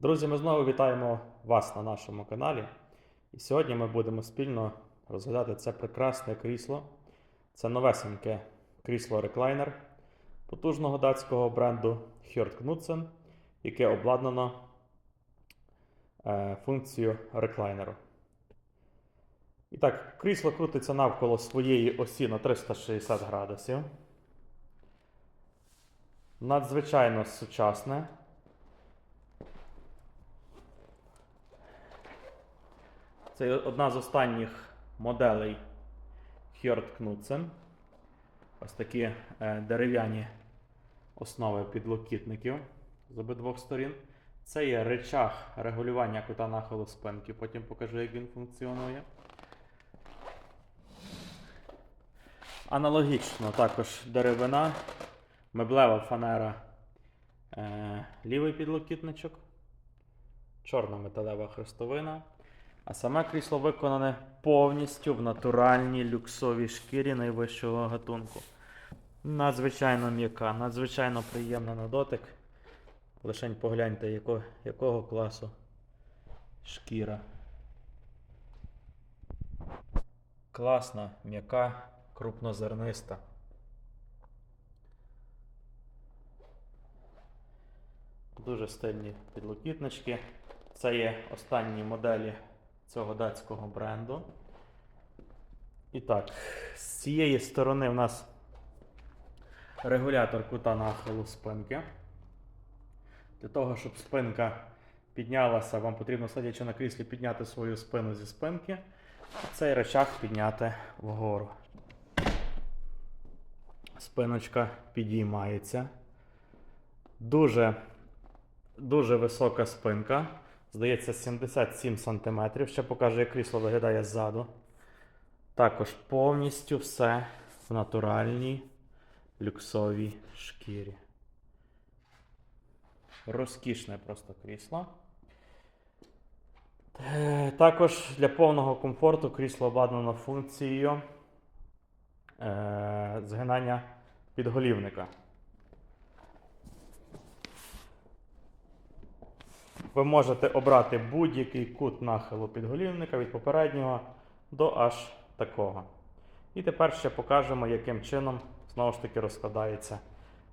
Друзі, ми знову вітаємо вас на нашому каналі. І сьогодні ми будемо спільно розглядати це прекрасне крісло. Це новесеньке крісло реклайнер потужного датського бренду Hjort Knudsen, яке обладнано е, функцією реклайнеру. І так, крісло крутиться навколо своєї осі на 360 градусів. Надзвичайно сучасне. Це одна з останніх моделей Hjort Knudsen. Ось такі е, дерев'яні основи підлокітників з обидвох сторін. Це є речах регулювання кута нахилу спинки. Потім покажу, як він функціонує. Аналогічно також деревина, меблева фанера, е, лівий підлокітничок, чорна металева хрестовина. А саме крісло виконане повністю в натуральній люксовій шкірі найвищого гатунку. Надзвичайно м'яка, надзвичайно приємна на дотик. Лишень погляньте, яко, якого класу шкіра. Класна, м'яка, крупнозерниста. Дуже стильні підлокітнички. Це є останні моделі цього датського бренду. І так, з цієї сторони в нас регулятор кута нахилу спинки. Для того, щоб спинка піднялася, вам потрібно, сидячи на кріслі, підняти свою спину зі спинки, а цей речах підняти вгору. Спиночка підіймається. Дуже, дуже висока спинка. Здається, 77 см. Ще покажу, як крісло виглядає ззаду. Також повністю все в натуральній люксовій шкірі. Розкішне просто крісло. Е, Також для повного комфорту крісло обладнано функцією е, згинання підголівника. Ви можете обрати будь-який кут нахилу підголівника від попереднього до аж такого. І тепер ще покажемо, яким чином знову ж таки розкладається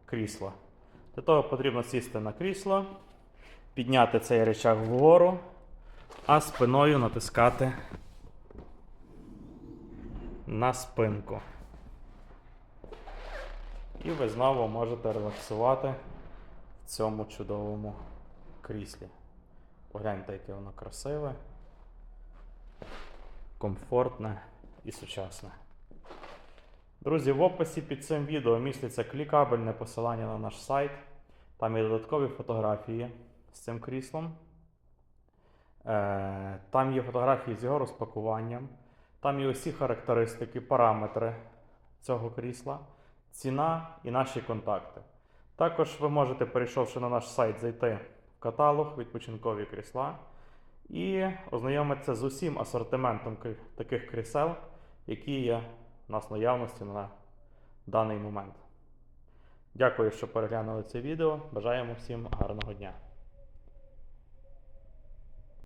крісло. Для того потрібно сісти на крісло, підняти цей речах вгору, а спиною натискати на спинку. І ви знову можете релаксувати в цьому чудовому кріслі. Погляньте, яке воно красиве, комфортне і сучасне. Друзі, в описі під цим відео міститься клікабельне посилання на наш сайт. Там є додаткові фотографії з цим кріслом. Е, Там є фотографії з його розпакуванням. Там є усі характеристики, параметри цього крісла, ціна і наші контакти. Також ви можете, перейшовши на наш сайт, зайти каталог відпочинкові крісла і ознайомитися з усім асортиментом таких крісел, які є у нас наявності на даний момент. Дякую, що переглянули це відео. Бажаємо всім гарного дня!